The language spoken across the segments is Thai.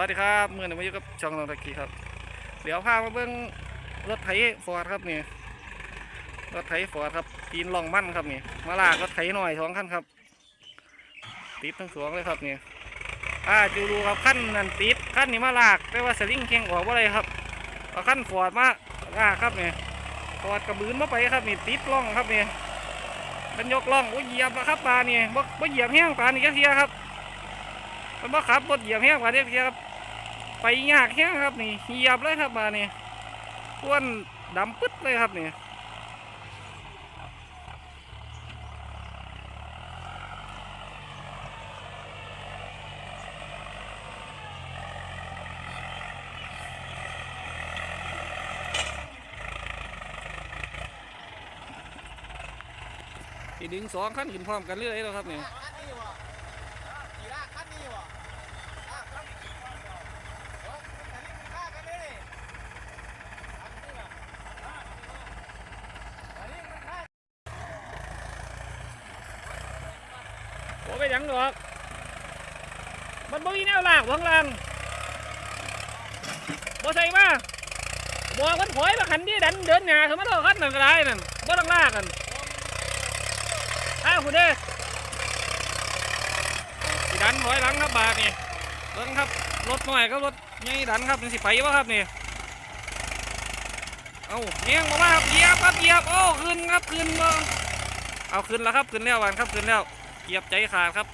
วัสดีครับเมื่อนี้มาอยู่กับช่องนองตะกี้ครับ เดี๋ยวพามาเบิ้งรถไถฟอร์ดครับนี่รถไถฟอร์ดครับตีนล่องมั่นครับนี่มาลากรถไถหน่อยสองคันครับติดทั้งสองเลยครับนี่อ่าจูดูครับขั้นนั่นติดขั้นนี้มาลากแต่ว่าสลิงแข็งออกว่าไรครับเอาขั้นฟอร์ดมาลากครับนี่ฟอร์ดกระบืนมาไปครับนี่ติดล่องครับนี่เป็นยกล่องโอ้ยเหยียบแล้วครับปลานี่บ่บ่เหยียบแห้งปลานี่แค่เทียครับ มันบ่ขับรถเหยียบแห้งกว่าเด็กเดียครับไปยากแห้งครับนี่เหยียบเลยครับมาเนี่อ้วนดำปึ๊ดเลยครับนี่ที่ดึงสองขั้นขึ้นพร้อมกันเรื่อยแล้วครับนี่คันนี้วะขี่ลากคันนี้วะลากคันนี้เออคันนี้มีลากกันนี่คันนี้ล่ะคันนี้มันลาก โอ้ไปยังดอก มันบ่มีแนวลากหวังลังบ่ใส่มาบอกมันถอยมาขันที่ดันเดินหน้าเขามาต่องขันนั่นก็ได้นั่นบ่ต้องลากกันอ้าวคุณเด้สิดันถอยหลังครับบาทนี่เบิ่งครับรถหน่อยก็รถใหญ่ดันครับนี่สิไปวะครับนี่เอาเงี้ยงมาว่าครับเหยียบครับเหยียบโอ้ขึ้นครับขึ้นบ่เอาขึ้นแล้วครับขึ้นแล้ววันครับขึ้นแล้ว เหยียบใจขาดครับ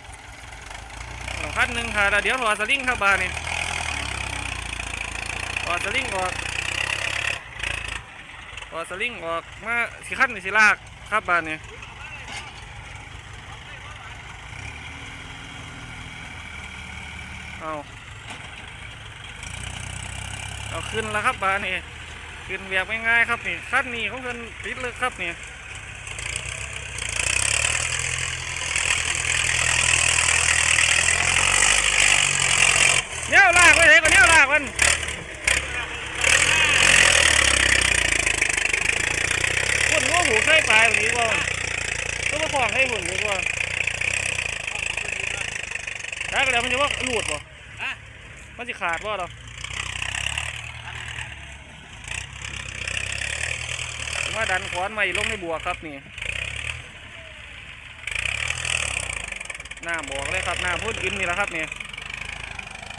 สองคันหนึ่งขาดแล้วเดี๋ยวถอดสลิงครับบานี่ถอดสลิงออกถอดสลิงออกมาสิขั้นสิลากครับบานี่เอาเอาขึ้นแล้วครับบานี่ขึ้นแบบง่ายๆครับนี่ขั้นนี้ของเพิ่นติดเลยครับนี่ เนี่ยลากไป เลยก่อนเนี่ยลากมันหุ่นว่าหูใส่ปลายแบบนี้ก่อนก็มาขวางให้หุ่นดีกว่าได้ก็แล้วมันจะว่าหลุดบ่มันจะขาดบ่หรอมาดันขวานใหม่ลงในบัวครับนี่หน้าบอกเลยครับหน้าพูดอินนี่แหละครับนี่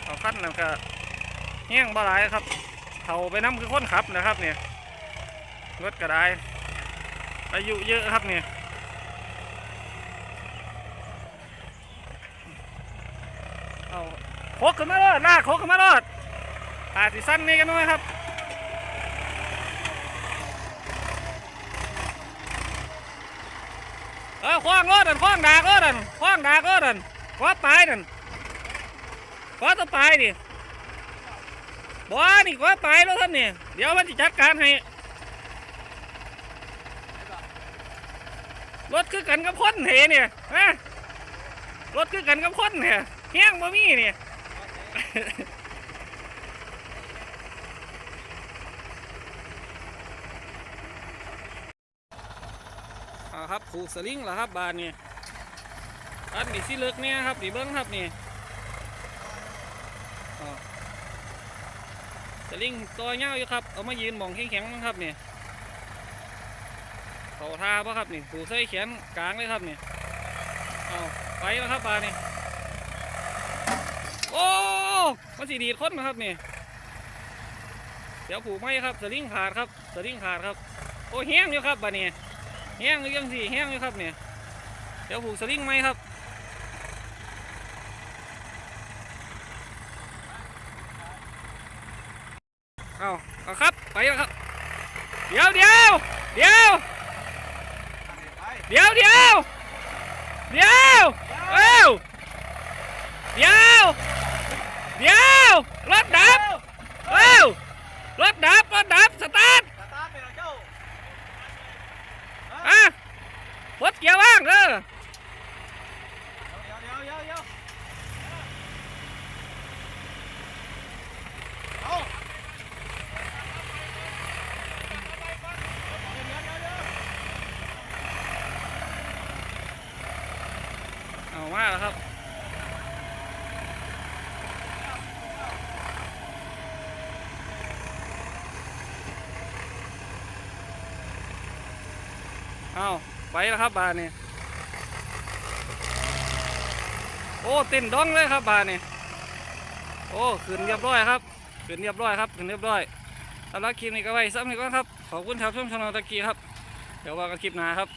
เอาขั้นนั่นก็ แห้งบ่หลายครับเขาไปน้ำคือคนขับนะครับเนี่ยรถก็ไดอายุเยอะครับเนี่ยเอาโคกขึ้นมาเลยลากโคกขึ้นมาเลยอาสิสั้นนี่กันหน่อยครับเออคว้างรถนั่นคว้างดากรถนั่นคว้างดากรถนั่นคว้าปลายนั่นขอต่อไปดิ บอนี่ขอไปแล้วท่านเนี่ยเดี๋ยวมันจะจัดการให้ รถคือกันกับคนเหเนี่ยฮะรถคือกันกับคนเนี่ยเฮี้ยงบ่มีเนี่ยอ่าครับผูกสลิงเหรอครับบานนี่อันนี้สิเลิกเนี่ยครับนี่เบิ้งครับนี่อ๋อ สลิงตัวเงาอยู่ครับ เอามายืนมองแข็งๆนะครับเนี่ยเขาทาปะครับนี่ผูกใส่แขนกลางเลยครับเนี่ยเอาไปแล้วครับปลานี่โอ้มันสีดีดคนนะครับเนี่ยเดี๋ยวผูกไม่ครับสลิงขาดครับสลิงขาดครับ โอ้แห้งอยู่ครับบานี่แห้งยังสี่แห้งอยู่ครับเนี่ยเดี๋ยวผูกสลิงไหมครับ เอาเอาครับไปแล้วครับ เดี๋ยวเดี๋ยวเดี๋ยวเดี๋ยวเดี๋ยวเดี๋ยวเอ้าเดี๋ยวเดี๋ยวรถดับเอ้ารถดับรถดับสตาร์ท มากครับเอาไปแล้วครับบานี่โอ้ติ่นดองเลยครับบานี่โอ้ขึ้นเรียบร้อยครับขึ้นเรียบร้อยครับขึ้นเรียบร้อยสำหรับคลิปนี้ก็ไว้ซ้ำอีกครั้งครับ ขอบคุณชาวช่องชาวนาตะกี้ครับ เดี๋ยวว่ากันคลิปหน้าครับ